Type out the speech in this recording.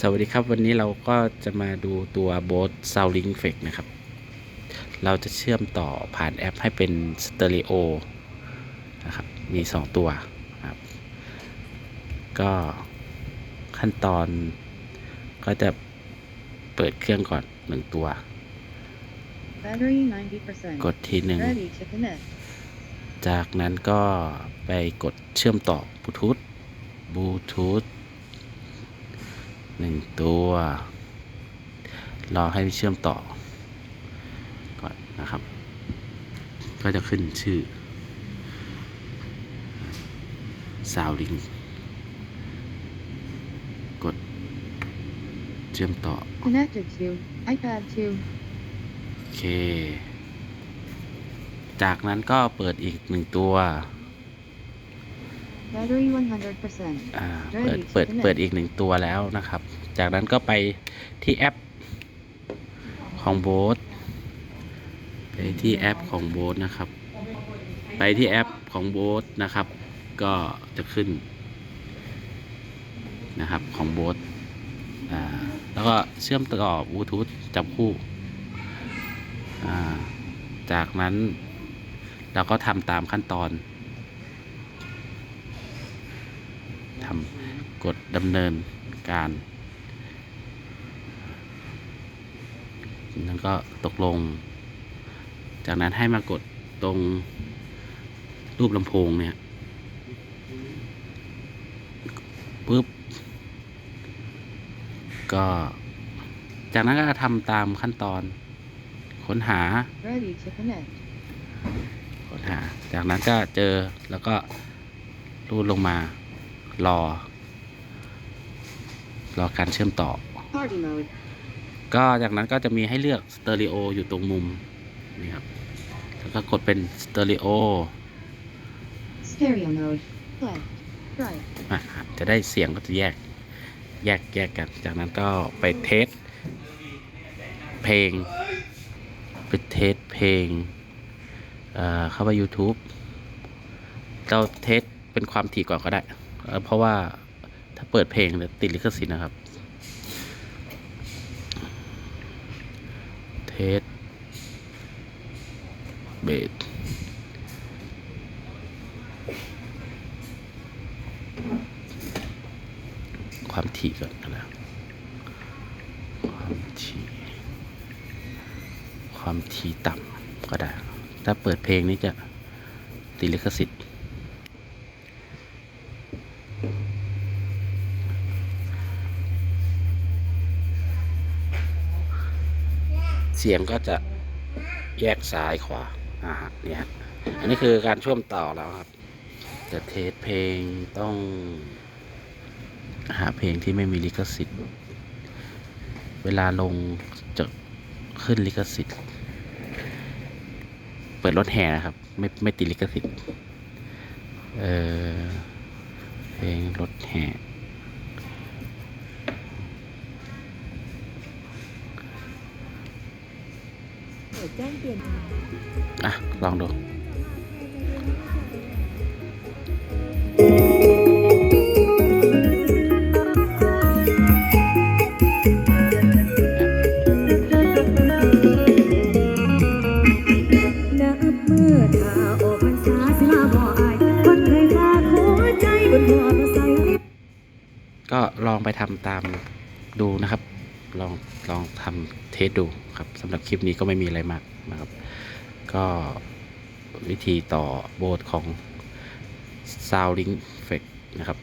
สวัสดีครับวันนี้เราก็จะมาดูตัวโบส Soundlink Effect นะครับ เราจะเชื่อมต่อผ่านแอปให้เป็นสเตอริโอนะครับ มี 2 ตัวครับ ก็ขั้นตอนก็จะเปิดเครื่องก่อน 1 ตัว Battery 90%. กดทีหนึ่ง Ready to connect. จากนั้นก็ไปกดเชื่อมต่อบลูทูธบลูทูธ หนึ่งตัว รอให้เชื่อมต่อ ก่อนนะครับ ก็จะขึ้นชื่อ s o u n d l i n k กด เชื่อมต่อ Connected to iPad 2. โอเค จากนั้นก็เปิดอีกหนึ่งตัว Battery 100%. อ่าเปิดเปิดเปิดอีกหนึ่งตัวแล้วนะครับ จากนั้นก็ไปที่แอปของโบสไปที่แอปของโบสนะครับ ไปที่แอปของโบสนะครับ ก็จะขึ้นนะครับของโบสอ่าแล้วก็เชื่อมต่อบลูทูธจับคู่อ่าจากนั้นเราก็ทำตามขั้นตอน ทำกดดำเนินการแล้วก็ตกลง จากนั้นให้มากดตรงรูปลำโพงเนี่ยปุ๊บ ก็ จากนั้นก็ทำตามขั้นตอนค้นหา ค้นหา จากนั้นก็เจอแล้วก็รูดลงมา รอ รอการเชื่อมต่อ Party mode. ก็จากนั้นก็จะมีให้เลือกสเตอริโออยู่ตรงมุมนี่ครับ แล้วก็กดเป็นสเตอริโอ Stereo mode. Left. Right. อะจะได้เสียงก็จะแยก แยกแยกกัน จากนั้นก็ไปเทสเพลง ไปเทสเพลงเอ่อเข้าไป YouTube เราเทสเป็นความถี่ก่อนก็ได้ เพราะว่าถ้าเปิดเพลงเนี่ยติดลิขสิทธิ์นะครับ เทสเบสความถี่ก่อนนะครับความถี่ความถี่ต่ำก็ได้ ถ้าเปิดเพลงนี้จะติดลิขสิทธิ์ เสียงก็จะแยกซ้ายขวา อ่าเนี่ยอันนี้คือการช่วมต่อแล้วครับ จะเทสเพลงต้อง หาเพลงที่ไม่มีลิขสิทธิ์ เวลาลงจะขึ้นลิขสิทธิ์ เปิดรถแห่นะครับ ไม่ไม่ติดลิขสิทธิ์ เออ เพลงรถแห่เปิดแจ้งเตือนอะ ลองดู ลองไปทำตามดูนะครับ ลองลองทำเทสดูครับสำหรับคลิปนี้ก็ไม่มีอะไรมากนะครับ ก็วิธีต่อโบสของ Soundlink f e c นะครับ